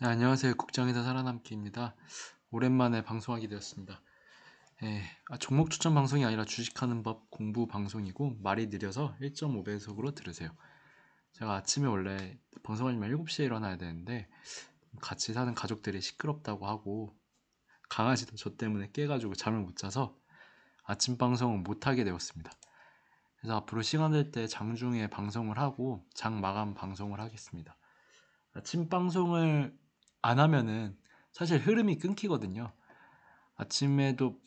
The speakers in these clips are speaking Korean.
네, 안녕하세요. 국장에서 살아남기입니다. 오랜만에 방송하게 되었습니다. 예, 아, 종목 추천 방송이 아니라 주식하는 법 공부 방송이고 말이 느려서 1.5배속으로 들으세요. 제가 아침에 원래 방송하려면 7시에 일어나야 되는데 같이 사는 가족들이 시끄럽다고 하고 강아지도 저 때문에 깨가지고 잠을 못 자서 아침 방송은 못하게 되었습니다. 그래서 앞으로 시간 될 때 장중에 방송을 하고 장 마감 방송을 하겠습니다. 아침 방송을 안 하면은 사실 흐름이 끊기거든요. 아침에도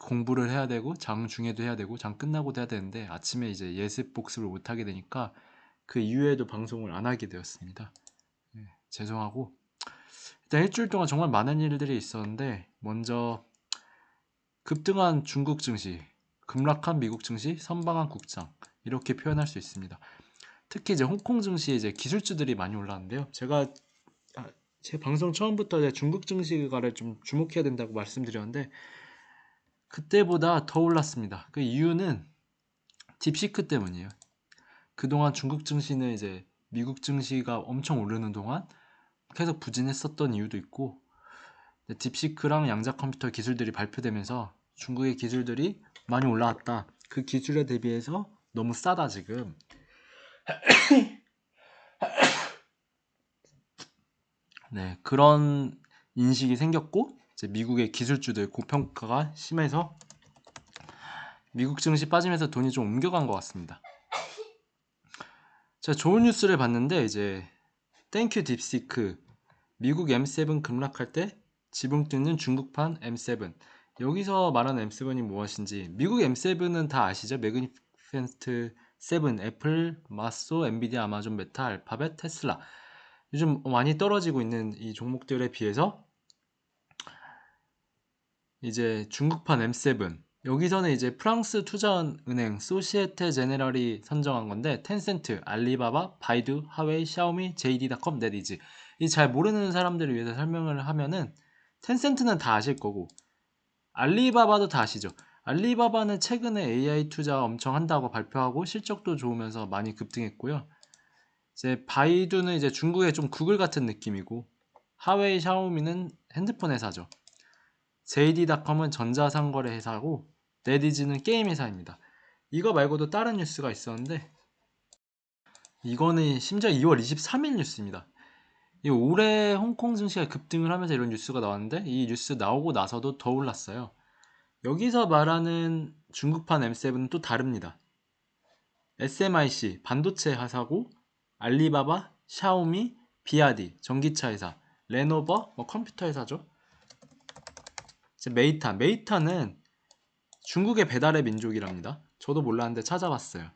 공부를 해야 되고 장 중에도 해야 되고 장 끝나고도 해야 되는데 아침에 이제 예습 복습을 못 하게 되니까 그 이후에도 방송을 안 하게 되었습니다. 네, 죄송하고 일단 일주일 동안 정말 많은 일들이 있었는데 먼저 급등한 중국 증시, 급락한 미국 증시, 선방한 국장 이렇게 표현할 수 있습니다. 특히 이제 홍콩 증시에 이제 기술주들이 많이 올랐는데요. 제가 제 방송 처음부터 중국 증시가를 좀 주목해야 된다고 말씀드렸는데 그때보다 더 올랐습니다. 그 이유는 딥시크 때문이에요. 그동안 중국 증시는 이제 미국 증시가 엄청 오르는 동안 계속 부진했었던 이유도 있고 딥시크랑 양자 컴퓨터 기술들이 발표되면서 중국의 기술들이 많이 올라왔다. 그 기술에 대비해서 너무 싸다 지금. 네, 그런 인식이 생겼고 이제 미국의 기술주들 고평가가 심해서 미국 증시 빠지면서 돈이 좀 옮겨간 것 같습니다. 자, 좋은 뉴스를 봤는데 이제 땡큐 딥시크 미국 M7 급락할 때 지붕 뜯는 중국판 M7 여기서 말하는 M7이 무엇인지 미국 M7은 다 아시죠? 매그니펜트 7, 애플, 마소, 엔비디아, 아마존, 메타, 알파벳, 테슬라 요즘 많이 떨어지고 있는 이 종목들에 비해서 이제 중국판 M7 여기서는 이제 프랑스 투자은행 소시에테 제네럴이 선정한 건데 텐센트, 알리바바, 바이두, 하웨이, 샤오미, JD.com, 네디즈 이 잘 모르는 사람들을 위해서 설명을 하면은 텐센트는 다 아실 거고 알리바바도 다 아시죠? 알리바바는 최근에 AI 투자 엄청 한다고 발표하고 실적도 좋으면서 많이 급등했고요. 이제 바이두는 이제 중국의 좀 구글 같은 느낌이고 하웨이, 샤오미는 핸드폰 회사죠. JD.com은 전자상거래 회사고 네디즈는 게임 회사입니다. 이거 말고도 다른 뉴스가 있었는데 이거는 심지어 2월 23일 뉴스입니다. 올해 홍콩 증시가 급등을 하면서 이런 뉴스가 나왔는데 이 뉴스 나오고 나서도 더 올랐어요. 여기서 말하는 중국판 M7은 또 다릅니다. SMIC 반도체 회사고 알리바바, 샤오미, 비아디 전기차 회사, 레노버 뭐 컴퓨터 회사죠. 메이타, 메이타는 중국의 배달의 민족이랍니다. 저도 몰랐는데 찾아봤어요.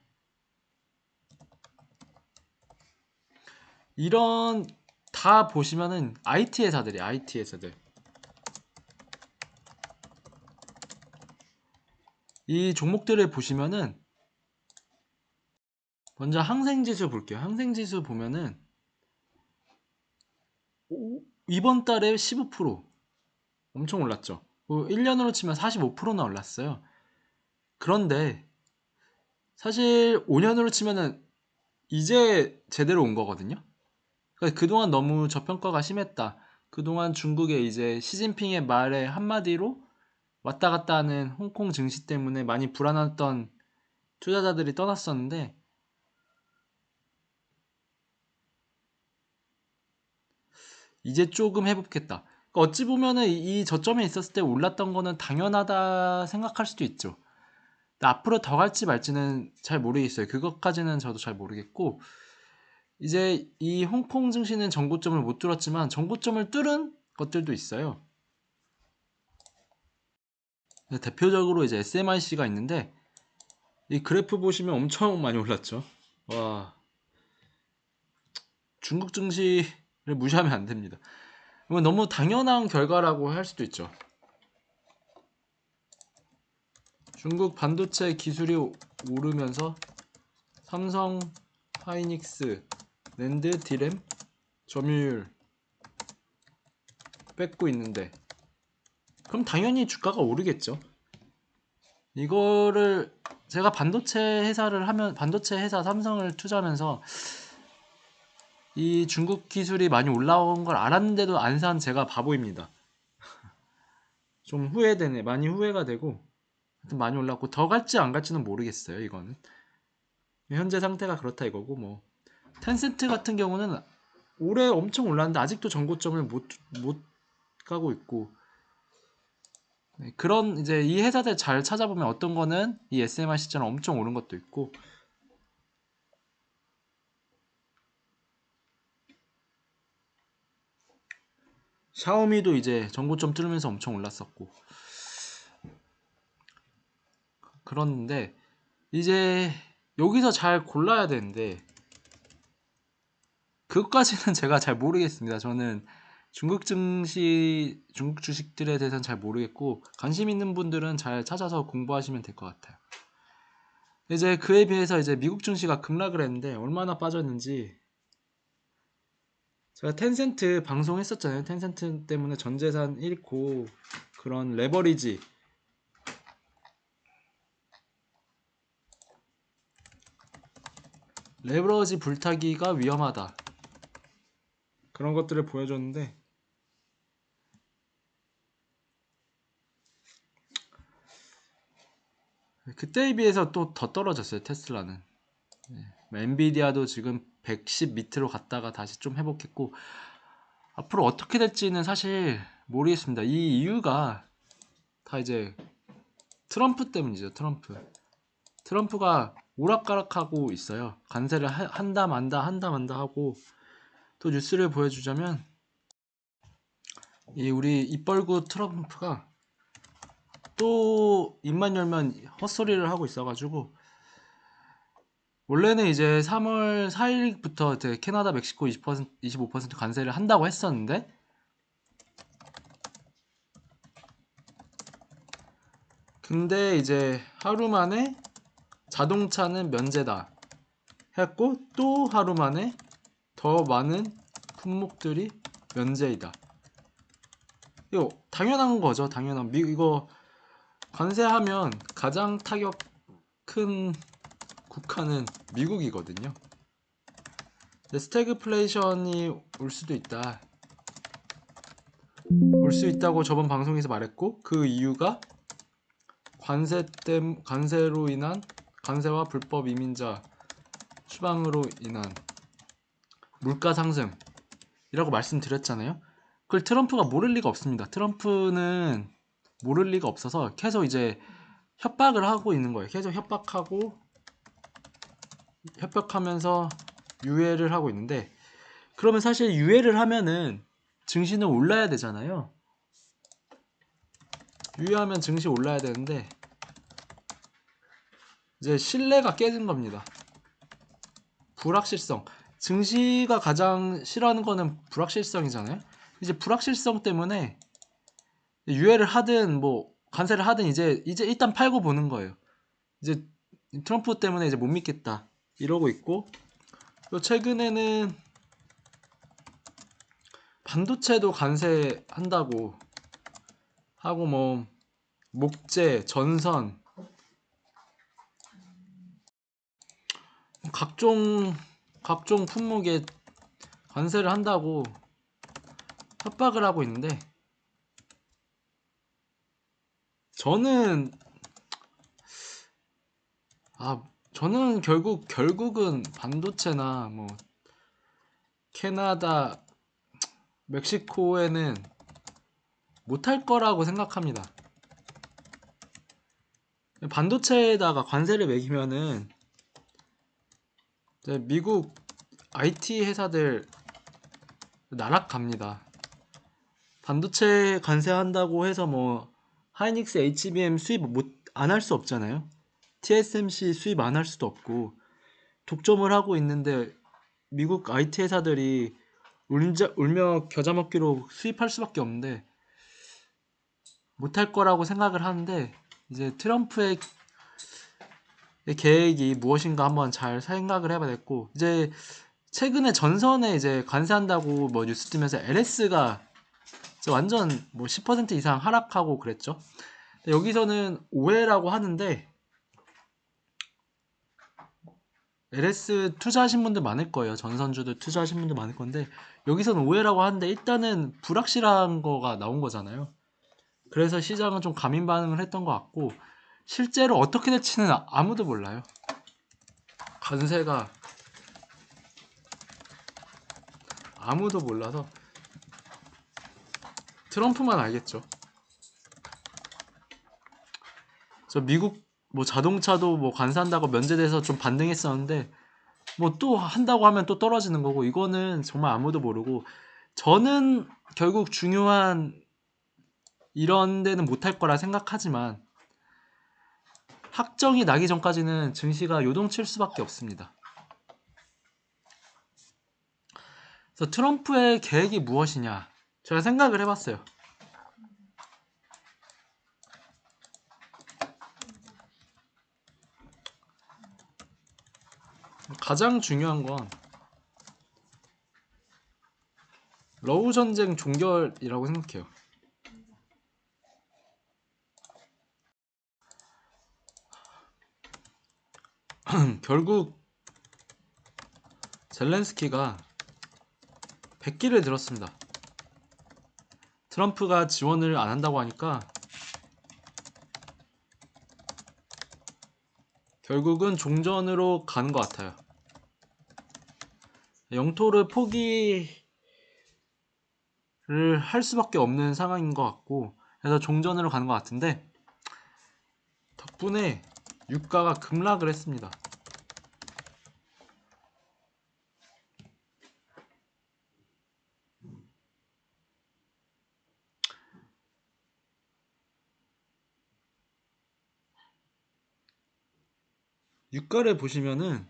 이런 다 보시면은 IT 회사들이 IT 회사들. 이 종목들을 보시면은 먼저 항생지수 볼게요. 항생지수 보면은 이번 달에 15% 엄청 올랐죠. 1년으로 치면 45%나 올랐어요. 그런데 사실 5년으로 치면은 이제 제대로 온 거거든요. 그러니까 그동안 너무 저평가가 심했다. 그동안 중국의 이제 시진핑의 말에 한마디로 왔다 갔다 하는 홍콩 증시 때문에 많이 불안했던 투자자들이 떠났었는데 이제 조금 회복했다. 그러니까 어찌 보면은 이 저점에 있었을 때 올랐던 거는 당연하다 생각할 수도 있죠. 앞으로 더 갈지 말지는 잘 모르겠어요. 그것까지는 저도 잘 모르겠고 이제 이 홍콩 증시는 정고점을 못 뚫었지만 정고점을 뚫은 것들도 있어요. 대표적으로 이제 SMIC가 있는데 이 그래프 보시면 엄청 많이 올랐죠. 와 중국 증시 무시하면 안 됩니다. 너무 당연한 결과라고 할 수도 있죠. 중국 반도체 기술이 오르면서 삼성, 하이닉스, 랜드, 디램 점유율 뺏고 있는데 그럼 당연히 주가가 오르겠죠. 이거를 제가 반도체 회사를 하면 반도체 회사 삼성을 투자하면서 이 중국 기술이 많이 올라온 걸 알았는데도 안 산 제가 바보입니다. 좀 후회되네. 많이 후회가 되고 하여튼 많이 올랐고 더 갈지 안 갈지는 모르겠어요. 이거는 현재 상태가 그렇다 이거고 뭐 텐센트 같은 경우는 올해 엄청 올랐는데 아직도 전고점을 못 못 가고 있고 네, 그런 이제 이 회사들 잘 찾아보면 어떤 거는 이 SMR 시점 엄청 오른 것도 있고 샤오미도 이제 전고점 뚫으면서 엄청 올랐었고 그런데 이제 여기서 잘 골라야 되는데 그것까지는 제가 잘 모르겠습니다. 저는 중국 증시, 중국 주식들에 대해서는 잘 모르겠고 관심 있는 분들은 잘 찾아서 공부하시면 될 것 같아요. 이제 그에 비해서 이제 미국 증시가 급락을 했는데 얼마나 빠졌는지 제가 텐센트 방송했었잖아요. 텐센트 때문에 전 재산 잃고 그런 레버리지 레버러지 불타기가 위험하다. 그런 것들을 보여줬는데 그때에 비해서 또 더 떨어졌어요 테슬라는 네. 엔비디아도 지금 110 밑으로 갔다가 다시 좀 회복했고 앞으로 어떻게 될지는 사실 모르겠습니다. 이 이유가 다 이제 트럼프 때문이죠 트럼프. 트럼프가 오락가락하고 있어요. 관세를 한다 만다 한다 만다 하고 또 뉴스를 보여주자면 이 우리 입벌구 트럼프가 또 입만 열면 헛소리를 하고 있어가지고 원래는 이제 3월 4일부터 이제 캐나다, 멕시코 20% 25% 관세를 한다고 했었는데 근데 이제 하루 만에 자동차는 면제다 했고 또 하루 만에 더 많은 품목들이 면제이다. 이거 당연한 거죠. 당연한 미 이거 관세하면 가장 타격 큰 국가는 미국이거든요. 스태그플레이션이 올 수도 있다. 올 수 있다고 저번 방송에서 말했고 그 이유가 관세 땜 관세로 인한 관세와 불법 이민자 추방으로 인한 물가 상승이라고 말씀드렸잖아요. 그걸 트럼프가 모를 리가 없습니다. 트럼프는 모를 리가 없어서 계속 이제 협박을 하고 있는 거예요. 계속 협박하고 협박하면서 유예를 하고 있는데 그러면 사실 유예를 하면은 증시는 올라야 되잖아요. 유예하면 증시 올라야 되는데 이제 신뢰가 깨진 겁니다. 불확실성. 증시가 가장 싫어하는 거는 불확실성이잖아요. 이제 불확실성 때문에 유예를 하든 뭐 관세를 하든 이제 이제 일단 팔고 보는 거예요. 이제 트럼프 때문에 이제 못 믿겠다 이러고 있고 또 최근에는 반도체도 관세한다고 하고 뭐 목재, 전선. 각종 각종 품목에 관세를 한다고 협박을 하고 있는데 저는 아 저는 결국 결국은 반도체나 뭐 캐나다 멕시코에는 못할 거라고 생각합니다. 반도체에다가 관세를 매기면은 미국 IT 회사들 나락갑니다. 반도체 관세한다고 해서 뭐 하이닉스 HBM 수입 안할 수 없잖아요. TSMC 수입 안 할 수도 없고 독점을 하고 있는데 미국 IT 회사들이 울자, 울며 겨자 먹기로 수입할 수밖에 없는데 못할 거라고 생각을 하는데 이제 트럼프의 계획이 무엇인가 한번 잘 생각을 해봐야 겠고 이제 최근에 전선에 이제 관세한다고 뭐 뉴스 뜨면서 LS가 완전 뭐 10% 이상 하락하고 그랬죠. 여기서는 오해라고 하는데 LS 투자하신 분들 많을 거예요. 전선주들 투자하신 분들 많을 건데 여기서는 오해라고 하는데 일단은 불확실한 거가 나온 거잖아요. 그래서 시장은 좀 감인 반응을 했던 것 같고 실제로 어떻게 될지는 아- 아무도 몰라요. 관세가 아무도 몰라서 트럼프만 알겠죠. 저 미국 뭐 자동차도 뭐 관세한다고 면제돼서 좀 반등했었는데 뭐 또 한다고 하면 또 떨어지는 거고 이거는 정말 아무도 모르고 저는 결국 중요한 이런 데는 못할 거라 생각하지만 확정이 나기 전까지는 증시가 요동칠 수밖에 없습니다. 그래서 트럼프의 계획이 무엇이냐 제가 생각을 해봤어요. 가장 중요한 건 러우 전쟁 종결이라고 생각해요. 결국 젤렌스키가 백기를 들었습니다. 트럼프가 지원을 안 한다고 하니까 결국은 종전으로 가는 것 같아요. 영토를 포기를 할 수밖에 없는 상황인 것 같고 그래서 종전으로 가는 것 같은데 덕분에 유가가 급락을 했습니다. 유가를 보시면은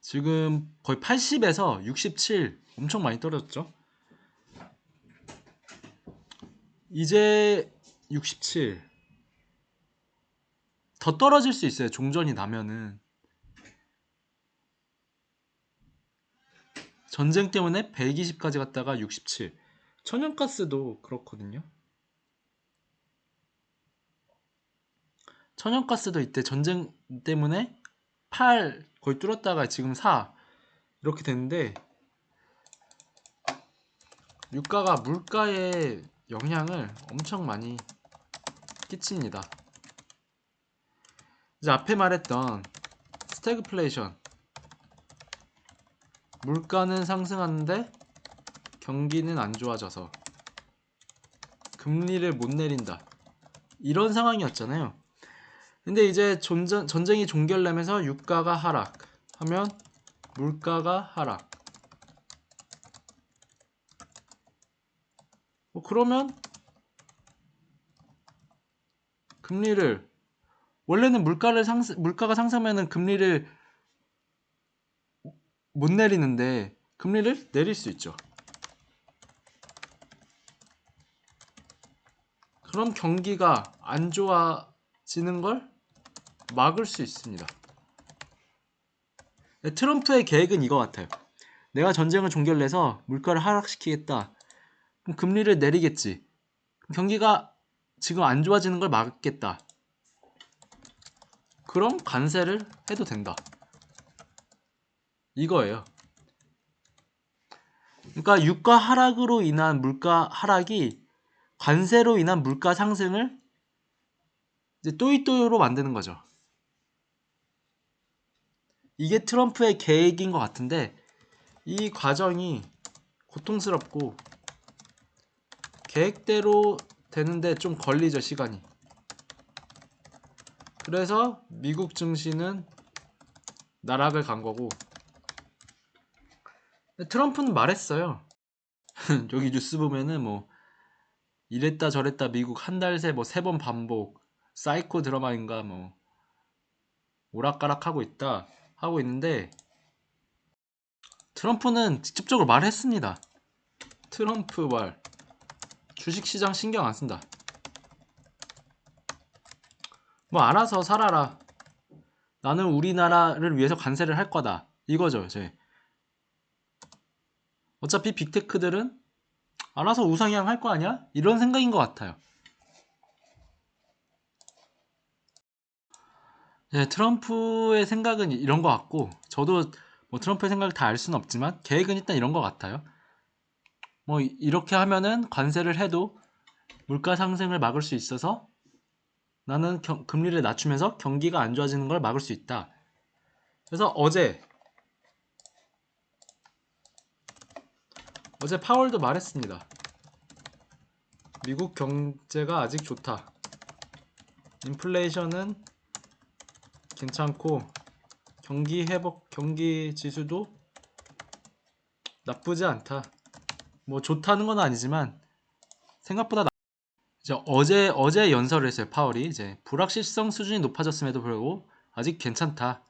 지금 거의 80에서 67 엄청 많이 떨어졌죠. 이제 67. 더 떨어질 수 있어요. 종전이 나면은. 전쟁 때문에 120까지 갔다가 67. 천연가스도 그렇거든요. 천연가스도 이때 전쟁 때문에 8 거의 뚫었다가 지금 4 이렇게 됐는데 유가가 물가에 영향을 엄청 많이 끼칩니다. 이제 앞에 말했던 스태그플레이션 물가는 상승하는데 경기는 안 좋아져서 금리를 못 내린다 이런 상황이었잖아요. 근데 이제 전전, 전쟁이 종결되면서 유가가 하락하면 물가가 하락. 뭐 그러면 금리를 원래는 물가를 상승 물가가 상승하면은 금리를 못 내리는데 금리를 내릴 수 있죠. 그럼 경기가 안 좋아지는 걸 막을 수 있습니다. 네, 트럼프의 계획은 이거 같아요. 내가 전쟁을 종결내서 물가를 하락시키겠다. 그럼 금리를 내리겠지. 경기가 지금 안 좋아지는 걸 막겠다. 그럼 관세를 해도 된다. 이거예요. 그러니까 유가 하락으로 인한 물가 하락이 관세로 인한 물가 상승을 이제 또이또이로 만드는 거죠. 이게 트럼프의 계획인 것 같은데 이 과정이 고통스럽고 계획대로 되는데 좀 걸리죠 시간이. 그래서 미국 증시는 나락을 간 거고. 트럼프는 말했어요. 여기 뉴스 보면은 뭐 이랬다 저랬다 미국 한 달 새 뭐 세 번 반복 사이코 드라마인가 뭐 오락가락하고 있다 하고 있는데 트럼프는 직접적으로 말했습니다. 트럼프 말 주식시장 신경 안 쓴다. 뭐 알아서 살아라. 나는 우리나라를 위해서 관세를 할 거다. 이거죠, 이제. 어차피 빅테크들은 알아서 우상향 할 거 아니야? 이런 생각인 것 같아요. 네, 트럼프의 생각은 이런 것 같고 저도 뭐 트럼프의 생각을 다 알 수는 없지만 계획은 일단 이런 것 같아요. 뭐 이- 이렇게 하면은 관세를 해도 물가 상승을 막을 수 있어서 나는 경- 금리를 낮추면서 경기가 안 좋아지는 걸 막을 수 있다. 그래서 어제 어제 파월도 말했습니다. 미국 경제가 아직 좋다. 인플레이션은 괜찮고 경기 회복 경기 지수도 나쁘지 않다. 뭐 좋다는 건 아니지만 생각보다 나... 이제 어제 어제 연설을 했어요. 파월이 이제 불확실성 수준이 높아졌음에도 불구하고 아직 괜찮다.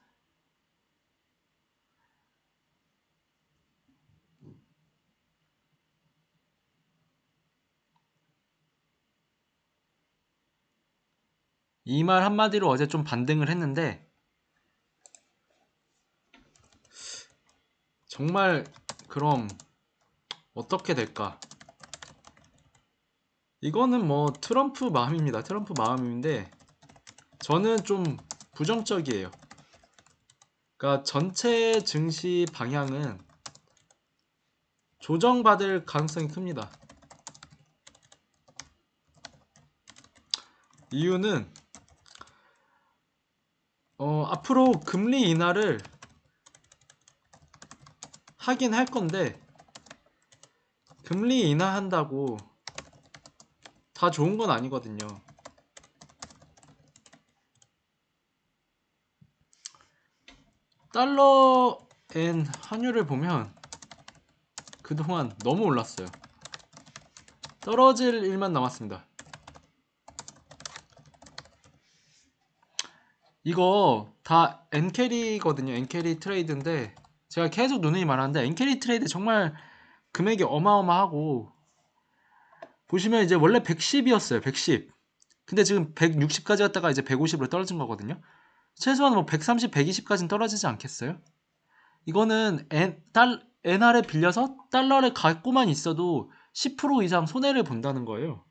이 말 한마디로 어제 좀 반등을 했는데 정말 그럼 어떻게 될까? 이거는 뭐 트럼프 마음입니다. 트럼프 마음인데 저는 좀 부정적이에요. 그러니까 전체 증시 방향은 조정받을 가능성이 큽니다. 이유는 어, 앞으로 금리 인하를 하긴 할 건데 금리 인하한다고 다 좋은 건 아니거든요. 달러 엔 환율을 보면 그동안 너무 올랐어요. 떨어질 일만 남았습니다. 이거 다 엔캐리거든요. 엔캐리 트레이드인데 제가 계속 누누이 말하는데 엔캐리 트레이드 정말 금액이 어마어마하고 보시면 이제 원래 110이었어요. 110. 근데 지금 160까지 갔다가 이제 150으로 떨어진 거거든요. 최소한 뭐 130, 120까지는 떨어지지 않겠어요? 이거는 엔, 달, 엔화를 빌려서 달러를 갖고만 있어도 10% 이상 손해를 본다는 거예요.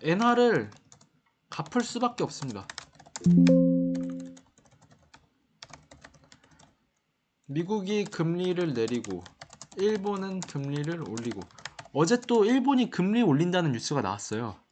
엔화를 갚을 수밖에 없습니다. 미국이 금리를 내리고 일본은 금리를 올리고 어제 또 일본이 금리 올린다는 뉴스가 나왔어요.